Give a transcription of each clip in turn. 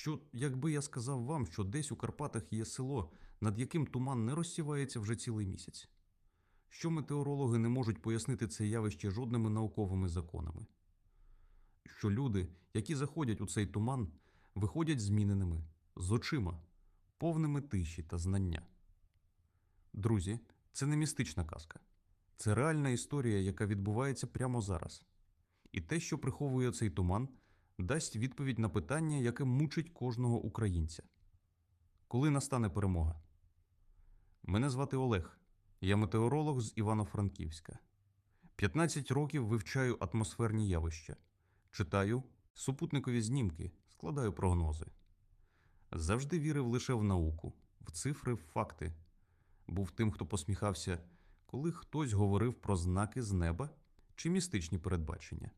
Що, якби я сказав вам, що десь у Карпатах є село, над яким туман не розсівається вже цілий місяць? Що метеорологи не можуть пояснити це явище жодними науковими законами? Що люди, які заходять у цей туман, виходять зміненими, з очима, повними тиші та знання. Друзі, це не містична казка. Це реальна історія, яка відбувається прямо зараз. І те, що приховує цей туман, дасть відповідь на питання, яке мучить кожного українця. Коли настане перемога? Мене звати Олег. Я метеоролог з Івано-Франківська. 15 років вивчаю атмосферні явища, читаю супутникові знімки, складаю прогнози. Завжди вірив лише в науку, в цифри, в факти. Був тим, хто посміхався, коли хтось говорив про знаки з неба чи містичні передбачення.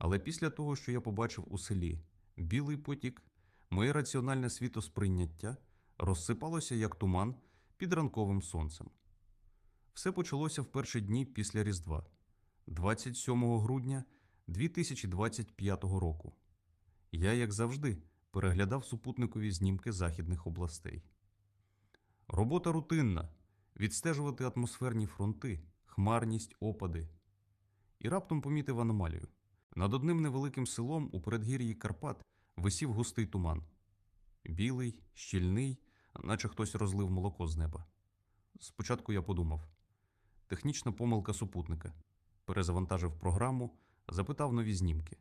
Але після того, що я побачив у селі білий потік, моє раціональне світосприйняття розсипалося як туман під ранковим сонцем. Все почалося в перші дні після Різдва, 27 грудня 2025 року. Я, як завжди, переглядав супутникові знімки західних областей. Робота рутинна відстежувати атмосферні фронти, хмарність, опади. І раптом помітив аномалію. Над одним невеликим селом у передгір'ї Карпат висів густий туман. Білий, щільний, наче хтось розлив молоко з неба. Спочатку я подумав: технічна помилка супутника. Перезавантажив програму, запитав нові знімки.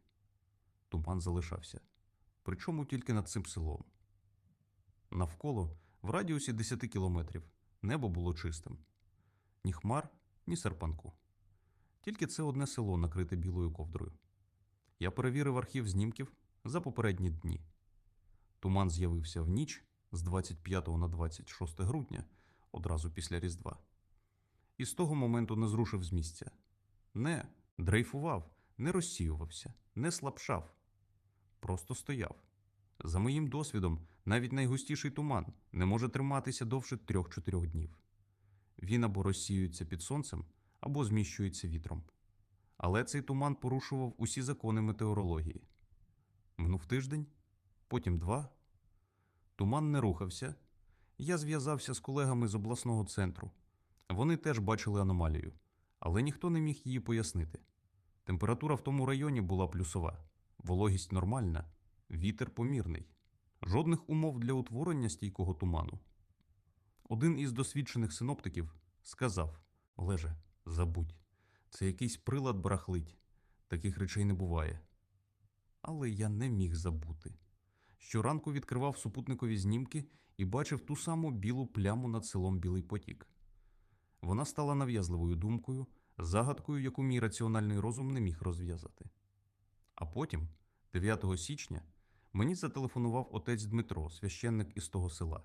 Туман залишався. Причому тільки над цим селом. Навколо, в радіусі 10 кілометрів, небо було чистим. Ні хмар, ні серпанку. Тільки це одне село накрите білою ковдрою. Я перевірив архів знімків за попередні дні. Туман з'явився в ніч з 25 на 26 грудня, одразу після Різдва. І з того моменту не зрушив з місця. Не дрейфував, не розсіювався, не слабшав. Просто стояв. За моїм досвідом, навіть найгустіший туман не може триматися довше 3-4 днів. Він або розсіюється під сонцем, або зміщується вітром. Але цей туман порушував усі закони метеорології. Минув тиждень, потім два. Туман не рухався. Я зв'язався з колегами з обласного центру. Вони теж бачили аномалію, але ніхто не міг її пояснити. Температура в тому районі була плюсова, вологість нормальна, вітер помірний, жодних умов для утворення стійкого туману. Один із досвідчених синоптиків сказав: Олеже, забудь, це якийсь прилад барахлить, таких речей не буває. Але я не міг забути. Щоранку відкривав супутникові знімки і бачив ту саму білу пляму над селом Білий Потік. Вона стала нав'язливою думкою, загадкою, яку мій раціональний розум не міг розв'язати. А потім, 9 січня, мені зателефонував отець Дмитро, священник із того села.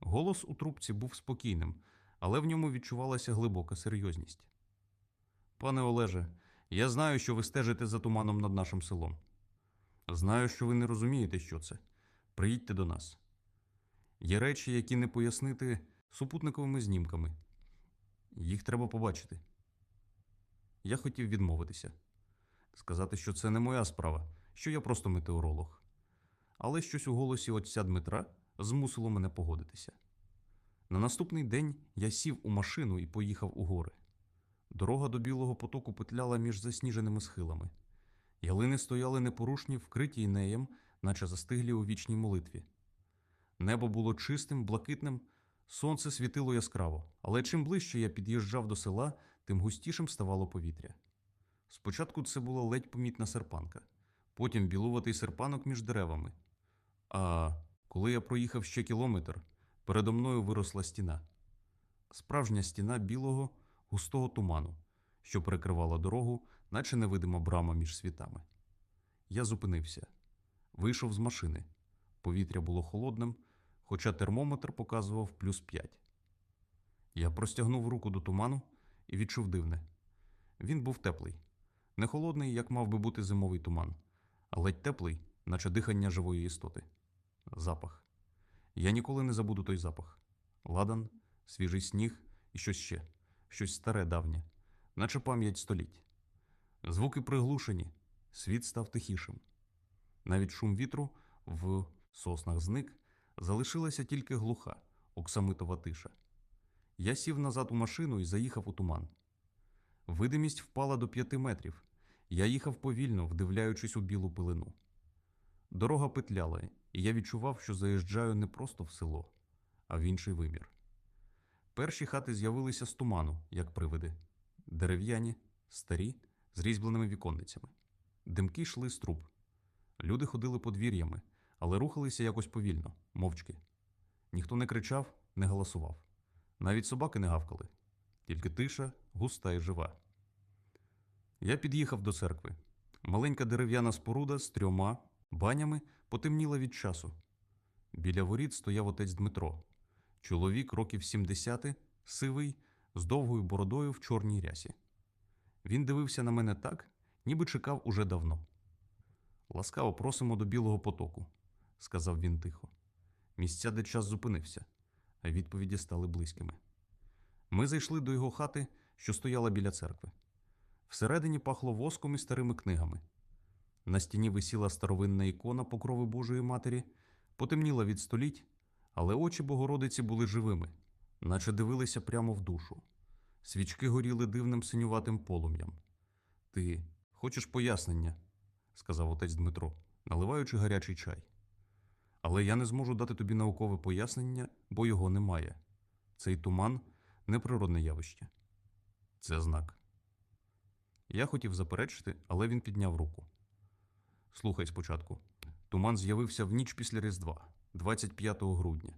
Голос у трубці був спокійним, але в ньому відчувалася глибока серйозність. Пане Олеже, я знаю, що ви стежите за туманом над нашим селом. Знаю, що ви не розумієте, що це. Приїдьте до нас. Є речі, які не пояснити супутниковими знімками. Їх треба побачити. Я хотів відмовитися, сказати, що це не моя справа, що я просто метеоролог. Але щось у голосі отця Дмитра змусило мене погодитися. На наступний день я сів у машину і поїхав у гори. Дорога до білого потоку петляла між засніженими схилами. Ялини стояли непорушні, вкриті інеєм, наче застиглі у вічній молитві. Небо було чистим, блакитним, сонце світило яскраво, але чим ближче я під'їжджав до села, тим густішим ставало повітря. Спочатку це була ледь помітна серпанка, потім білуватий серпанок між деревами. А коли я проїхав ще кілометр, передо мною виросла стіна. Справжня стіна білого, густого туману, що перекривала дорогу, наче невидима брама між світами. Я зупинився, вийшов з машини. Повітря було холодним, хоча термометр показував плюс п'ять. Я простягнув руку до туману і відчув дивне. Він був теплий, не холодний, як мав би бути зимовий туман, а ледь теплий, наче дихання живої істоти. Запах. Я ніколи не забуду той запах. Ладан, свіжий сніг і щось ще, щось старе давнє, наче пам'ять століть. Звуки приглушені, світ став тихішим. Навіть шум вітру в соснах зник, залишилася тільки глуха, оксамитова тиша. Я сів назад у машину і заїхав у туман. Видимість впала до п'яти метрів. Я їхав повільно, вдивляючись у білу пилину. Дорога петляла, і я відчував, що заїжджаю не просто в село, а в інший вимір. Перші хати з'явилися з туману, як привиди, дерев'яні, старі, з різьбленими віконницями. Димки йшли з труб. Люди ходили подвір'ями, але рухалися якось повільно, мовчки. Ніхто не кричав, не галасував. Навіть собаки не гавкали, тільки тиша, густа і жива. Я під'їхав до церкви. Маленька дерев'яна споруда з трьома банями потемніла від часу. Біля воріт стояв отець Дмитро, чоловік років 70, сивий, з довгою бородою в чорній рясі. Він дивився на мене так, ніби чекав уже давно. Ласкаво просимо до Білого потоку, сказав він тихо. Місця, де час зупинився, а відповіді стали близькими. Ми зайшли до його хати, що стояла біля церкви. Всередині пахло воском і старими книгами. На стіні висіла старовинна ікона покрови Божої Матері, потемніла від століть, але очі Богородиці були живими, наче дивилися прямо в душу. Свічки горіли дивним синюватим полум'ям. Ти хочеш пояснення? сказав отець Дмитро, наливаючи гарячий чай. Але я не зможу дати тобі наукове пояснення, бо його немає. Цей туман неприродне явище. Це знак. Я хотів заперечити, але він підняв руку. Слухай спочатку. Туман з'явився в ніч після Різдва, 25 грудня.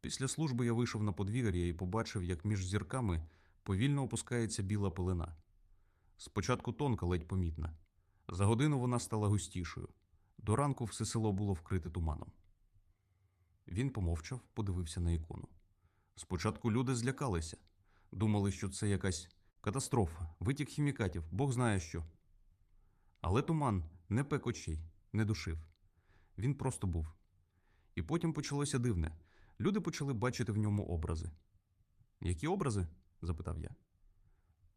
Після служби я вийшов на подвір'я і побачив, як між зірками повільно опускається біла пилина. Спочатку тонка, ледь помітна. За годину вона стала густішою. До ранку все село було вкрите туманом. Він помовчав, подивився на ікону. Спочатку люди злякалися, думали, що це якась катастрофа, витік хімікатів, Бог знає що. Але туман не пек очей, не душив. Він просто був. І потім почалося дивне. Люди почали бачити в ньому образи. Які образи? запитав я.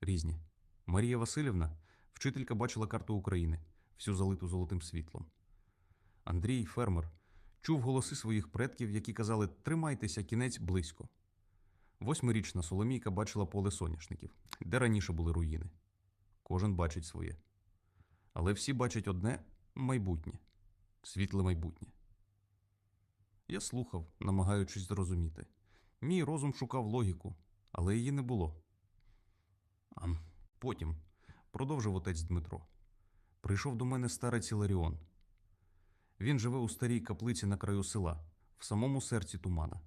Різні. Марія Васильівна, вчителька, бачила карту України, всю залиту золотим світлом. Андрій, фермер, чув голоси своїх предків, які казали Тримайтеся, кінець близько. Восьмирічна Соломійка бачила поле соняшників, де раніше були руїни. Кожен бачить своє. Але всі бачать одне майбутнє, світле майбутнє. Я слухав, намагаючись зрозуміти. Мій розум шукав логіку, але її не було. А потім, продовжив отець Дмитро, прийшов до мене старець Іларіон. Він живе у старій каплиці на краю села, в самому серці тумана.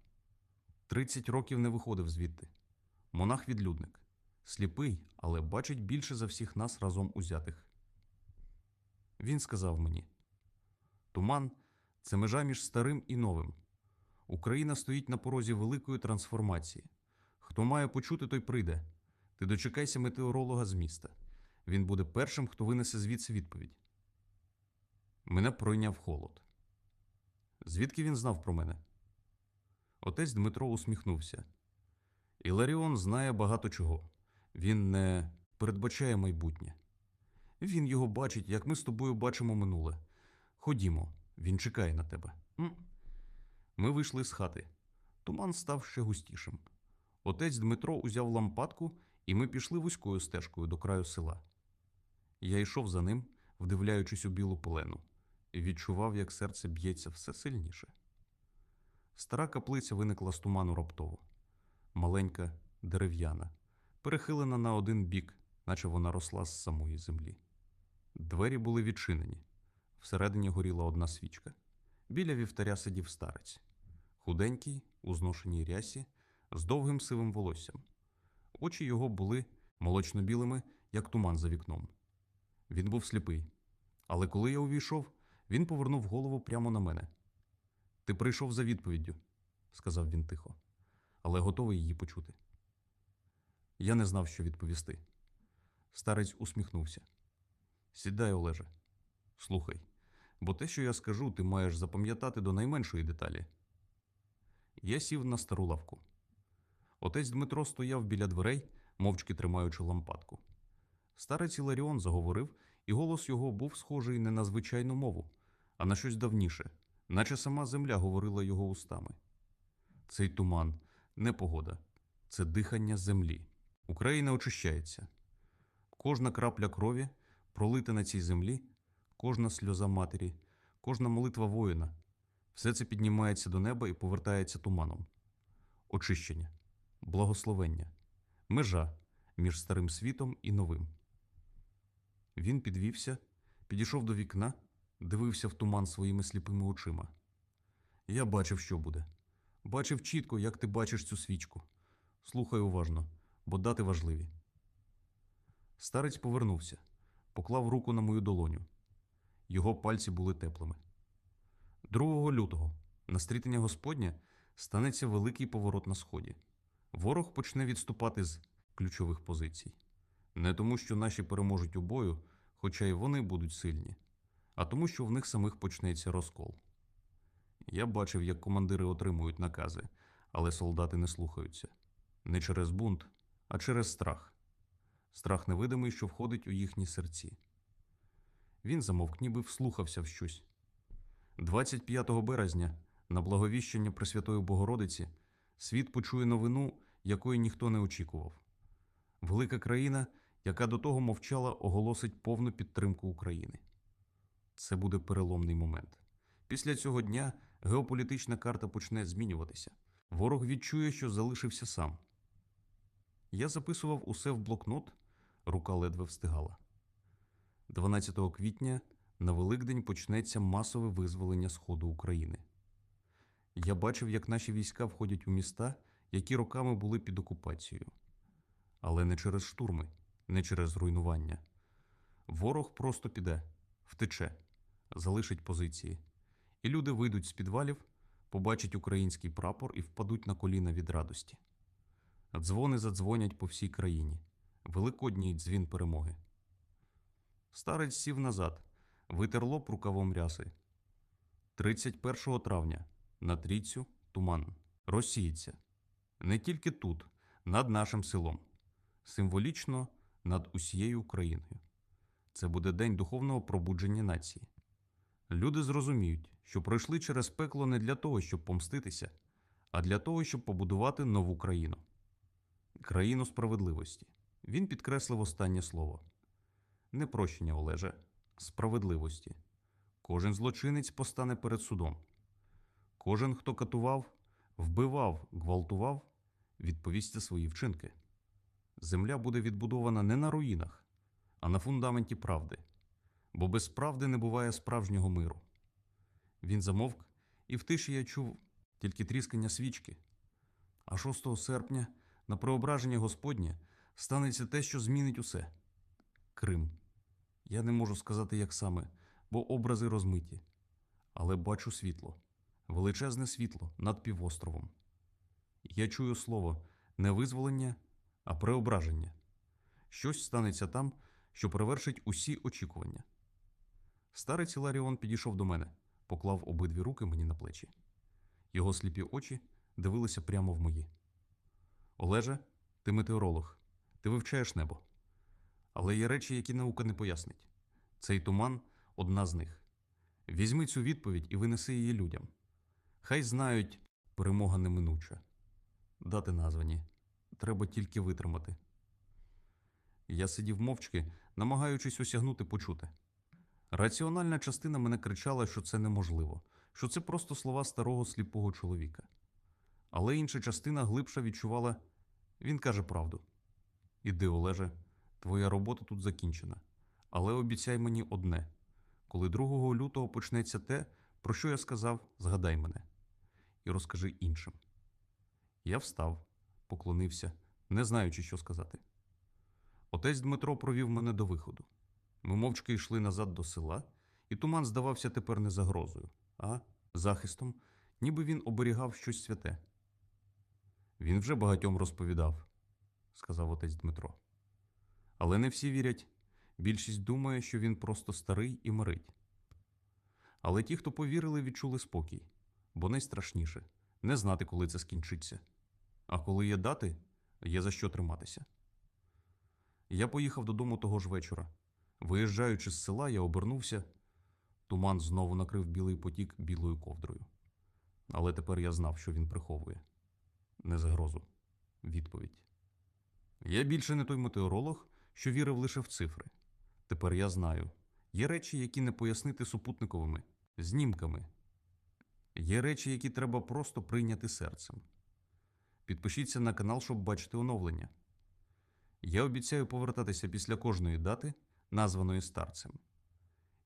Тридцять років не виходив звідти. Монах-відлюдник. Сліпий, але бачить більше за всіх нас разом узятих. Він сказав мені: Туман це межа між старим і новим. Україна стоїть на порозі великої трансформації. Хто має почути, той прийде. Ти дочекайся метеоролога з міста. Він буде першим, хто винесе звідси відповідь. Мене пройняв холод. Звідки він знав про мене? Отець Дмитро усміхнувся. Іларіон знає багато чого. Він не передбачає майбутнє. Він його бачить, як ми з тобою бачимо минуле. Ходімо, він чекає на тебе. Ми вийшли з хати. Туман став ще густішим. Отець Дмитро узяв лампадку, і ми пішли вузькою стежкою до краю села. Я йшов за ним, вдивляючись у білу полену, і відчував, як серце б'ється все сильніше. Стара каплиця виникла з туману раптово, маленька, дерев'яна, перехилена на один бік, наче вона росла з самої землі. Двері були відчинені. Всередині горіла одна свічка. Біля вівтаря сидів старець, худенький, у зношеній рясі, з довгим сивим волоссям. Очі його були молочно-білими, як туман за вікном. Він був сліпий. Але коли я увійшов, він повернув голову прямо на мене. Ти прийшов за відповіддю, сказав він тихо, але готовий її почути. Я не знав, що відповісти. Старець усміхнувся. Сідай, Олеже, слухай, бо те, що я скажу, ти маєш запам'ятати до найменшої деталі. Я сів на стару лавку. Отець Дмитро стояв біля дверей, мовчки тримаючи лампадку. Старець Іларіон заговорив, і голос його був схожий не на звичайну мову, а на щось давніше, наче сама земля говорила його устами. Цей туман не погода, це дихання землі. Україна очищається. Кожна крапля крові, пролита на цій землі, кожна сльоза матері, кожна молитва воїна все це піднімається до неба і повертається туманом. Очищення, благословення, межа між старим світом і новим. Він підвівся, підійшов до вікна, дивився в туман своїми сліпими очима. Я бачив, що буде. Бачив чітко, як ти бачиш цю свічку. Слухай уважно, бо дати важливі. Старець повернувся, поклав руку на мою долоню. Його пальці були теплими. 2 лютого на стрітення Господня станеться великий поворот на сході. Ворог почне відступати з ключових позицій. Не тому, що наші переможуть у бою, хоча й вони будуть сильні, а тому, що в них самих почнеться розкол. Я бачив, як командири отримують накази, але солдати не слухаються. Не через бунт, а через страх. Страх невидимий, що входить у їхні серці. Він замовк, ніби вслухався в щось. 25 березня, на благовіщення Пресвятої Богородиці, світ почує новину, якої ніхто не очікував. Велика країна, яка до того мовчала, оголосить повну підтримку України. Це буде переломний момент. Після цього дня геополітична карта почне змінюватися. Ворог відчує, що залишився сам. Я записував усе в блокнот, рука ледве встигала. 12 квітня на Великдень почнеться масове визволення Сходу України. Я бачив, як наші війська входять у міста, які роками були під окупацією. Але не через штурми, не через руйнування. Ворог просто піде, втече, залишить позиції. І люди вийдуть з підвалів, побачать український прапор і впадуть на коліна від радості. Дзвони задзвонять по всій країні. Великодній дзвін перемоги. Старець сів назад, витер лоб рукавом ряси. 31 травня на трійцю туман розсіється. Не тільки тут, над нашим селом, символічно над усією Україною. Це буде день духовного пробудження нації. Люди зрозуміють, що пройшли через пекло не для того, щоб помститися, а для того, щоб побудувати нову країну країну справедливості. Він підкреслив останнє слово не прощення Олеже, справедливості. Кожен злочинець постане перед судом. Кожен, хто катував, вбивав, гвалтував, відповість за свої вчинки. Земля буде відбудована не на руїнах, а на фундаменті правди, бо без правди не буває справжнього миру. Він замовк, і в тиші я чув тільки тріскання свічки. А 6 серпня на преображення Господнє станеться те, що змінить усе Крим. Я не можу сказати, як саме, бо образи розмиті. Але бачу світло, величезне світло над півостровом. Я чую слово не визволення, а преображення. Щось станеться там, що перевершить усі очікування. Старець Іларіон підійшов до мене, поклав обидві руки мені на плечі. Його сліпі очі дивилися прямо в мої. Олеже, ти метеоролог, ти вивчаєш небо. Але є речі, які наука не пояснить. Цей туман одна з них. Візьми цю відповідь і винеси її людям. Хай знають, перемога неминуча. Дати названі. Треба тільки витримати. Я сидів мовчки, намагаючись осягнути почуте. Раціональна частина мене кричала, що це неможливо, що це просто слова старого сліпого чоловіка. Але інша частина глибша відчувала він каже правду. Іди, Олеже, твоя робота тут закінчена. Але обіцяй мені одне: коли 2 лютого почнеться те, про що я сказав, згадай мене і розкажи іншим. Я встав, поклонився, не знаючи, що сказати. Отець Дмитро провів мене до виходу. Ми мовчки йшли назад до села, і туман здавався тепер не загрозою, а захистом, ніби він оберігав щось святе. Він вже багатьом розповідав, сказав отець Дмитро. Але не всі вірять. Більшість думає, що він просто старий і мирить. Але ті, хто повірили, відчули спокій, бо найстрашніше не знати, коли це скінчиться. А коли є дати, є за що триматися. Я поїхав додому того ж вечора. Виїжджаючи з села, я обернувся. Туман знову накрив білий потік білою ковдрою. Але тепер я знав, що він приховує. Не загрозу. Відповідь. Я більше не той метеоролог, що вірив лише в цифри. Тепер я знаю. Є речі, які не пояснити супутниковими, знімками. Є речі, які треба просто прийняти серцем. Підпишіться на канал, щоб бачити оновлення. Я обіцяю повертатися після кожної дати, названої старцем.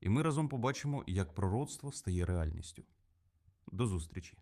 І ми разом побачимо, як пророцтво стає реальністю. До зустрічі!